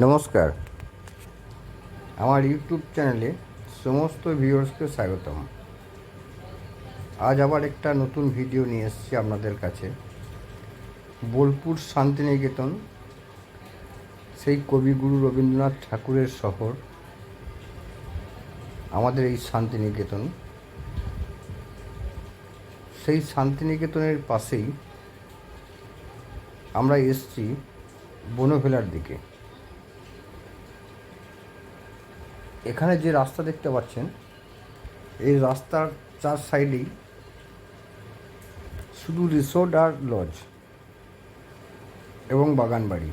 নমস্কার। আমার ইউটিউব চ্যানেলে সমস্ত ভিউয়ার্সকে স্বাগতম। আজ আবার একটা নতুন ভিডিও নিয়ে এসেছি আপনাদের কাছে। বোলপুর শান্তিনিকেতন, সেই কবিগুরু রবীন্দ্রনাথ ঠাকুরের শহর, আমাদের এই শান্তিনিকেতন। সেই শান্তিনিকেতনের পাশেই আমরা এসছি বনভেলার দিকে। এখানে যে রাস্তা দেখতে পাচ্ছেন, এই রাস্তার চার সাইডেই শুধু রিসোর্ট আর লজ এবং বাগান বাড়ি।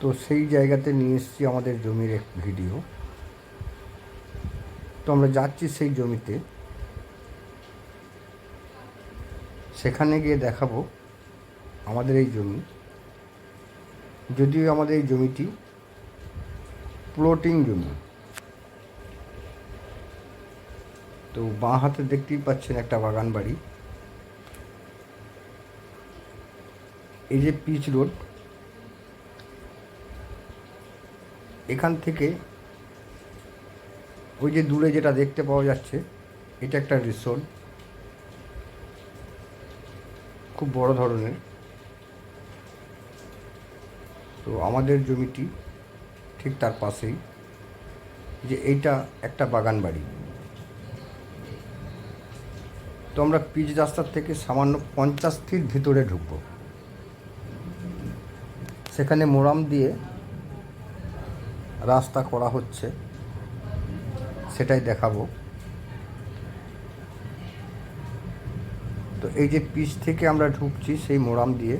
তো সেই জায়গাতে নিয়ে এসেছি আমাদের জমির এক ভিডিও। তো আমরা যাচ্ছি সেই জমিতে। সেখানে গিয়ে দেখাবো আমাদের এই জমি। যদিও আমাদের এই জমিটি প্লটিং জমি। তো বাঁ হাতে দেখতেই পাচ্ছেন একটা বাগান বাড়ি। এই যে পিচ রোড, এখান থেকে ওই যে দূরে যেটা দেখতে পাওয়া যাচ্ছে, এটা একটা রিসোর্ট খুব বড় ধরনের। তো আমাদের জমিটি ঠিক তার পাশেই যে এইটা একটা বাগান বাড়ি। তো আমরা পিচ রাস্তার থেকে সামান্য পঞ্চাশ ফিট ভিতরে ঢুকব। সেখানে মোরাম দিয়ে রাস্তা করা হচ্ছে, সেটাই দেখাবো। তো এই যে পিচ থেকে আমরা ঢুকছি সেই মোরাম দিয়ে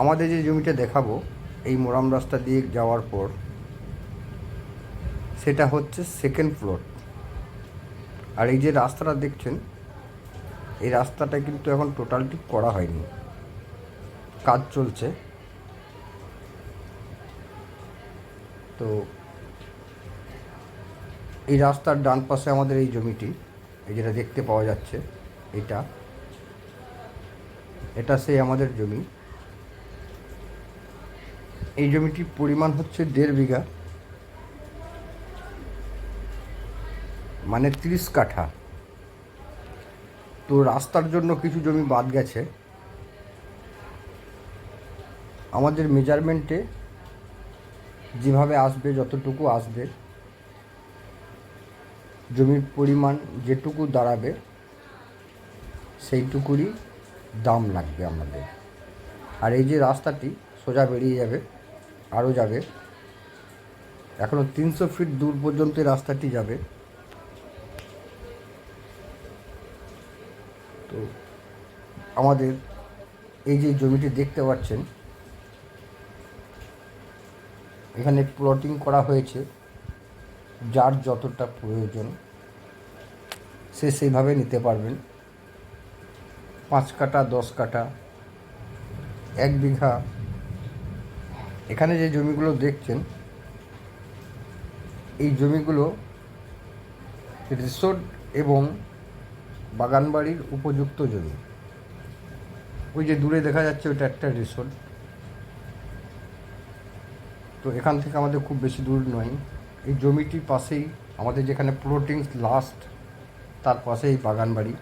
আমাদের যে জমিটা দেখাবো, এই মোরাম রাস্তা দিয়ে যাওয়ার পর, সেটা হচ্ছে সেকেন্ড ফ্লোর আর এই যে রাস্তাটা দেখছেন, এই রাস্তাটা কিন্তু এখন টোটালটি করা হয়নি। কাজ চলছে। তো এই রাস্তার ডান পাশে আমাদের এই জমিটি, এই যেটা দেখতে পাওয়া যাচ্ছে, এটা এটা সেই আমাদের জমি। এই জমিটির পরিমাণ হচ্ছে দেড় বিঘা মানে তিরিশ কাঠা। তো রাস্তার জন্য কিছু জমি বাদ গেছে। আমাদের মেজারমেন্টে যেভাবে আসবে, যতটুকু আসবে, জমির পরিমাণ যেটুকু দাঁড়াবে, সেইটুকুরই দাম লাগবে আমাদের। আর এই যে রাস্তাটি সোজা বেরিয়ে যাবে আরও যাবে। এখনও তিনশো ফিট দূর পর্যন্ত রাস্তাটি যাবে। তো আমাদের এই যে জমিটি দেখতে পাচ্ছেন, এখানে প্লটিং করা হয়েছে যার যতটা প্রয়োজন, সে সেইভাবে নিতে পারবেন। পাঁচ কাটা দশ কাটা এক বিঘা এখানে যে জমিগুলো দেখছেন, এই জমিগুলো রিসোর্ট এবং বাগানবাড়ির উপযুক্ত জমি। ওই যে দূরে দেখা যাচ্ছে ওইটা একটা রিসোর্ট। তো এখান থেকে আমাদের খুব বেশি দূর নয়। এই জমিটির পাশেই আমাদের যেখানে প্লটিং লাস্ট তার পাশেই বাগান বাড়ি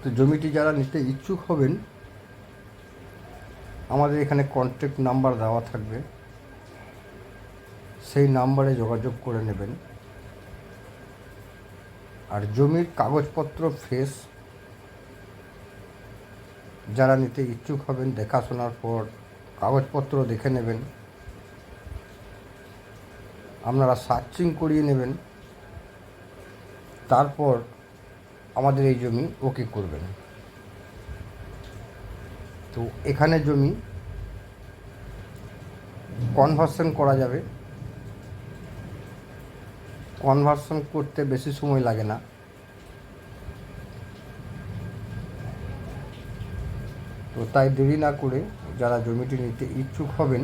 তো জমিটি যারা নিতে ইচ্ছুক হবেন আমাদের এখানে কন্ট্যাক্ট নাম্বার দেওয়া থাকবে। সেই নাম্বারে যোগাযোগ করে নেবেন। আর জমির কাগজপত্র ফ্রেশ যারা নিতে ইচ্ছুক হবেন, দেখাশোনার পর কাগজপত্র দেখে নেবেন। আপনারা সার্চিং করিয়ে নেবেন। তারপর আমাদের এই জমি ওকে করবেন। তো এখানে জমি কনভার্সন করা যাবে। কনভার্সন করতে বেশি সময় লাগে না। তো তাই দেরি না করে যারা জমিটি নিতে ইচ্ছুক হবেন,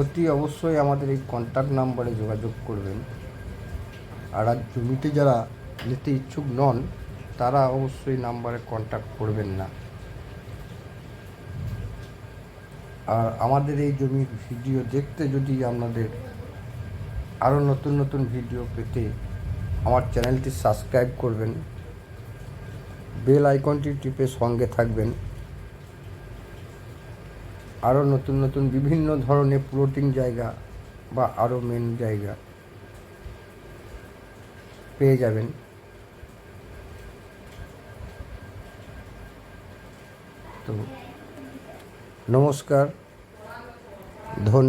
অতি অবশ্যই আমাদের এই কন্ট্যাক্ট নাম্বারে যোগাযোগ করবেন। আর আর জমিতে যারা নিতে ইচ্ছুক নন, তারা অবশ্যই নাম্বারে কন্ট্যাক্ট করবেন না। আর আমাদের এই জমির ভিডিও দেখতে যদি আপনাদের আরও নতুন নতুন ভিডিও পেতে আমার চ্যানেলটি সাবস্ক্রাইব করবেন, বেল আইকনটি টিপে সঙ্গে থাকবেন, আরও নতুন নতুন বিভিন্ন ধরনের প্লটিং জায়গা বা আরও মেন জায়গা পেয়ে যাবেন। তো নমস্কার ধন্যবাদ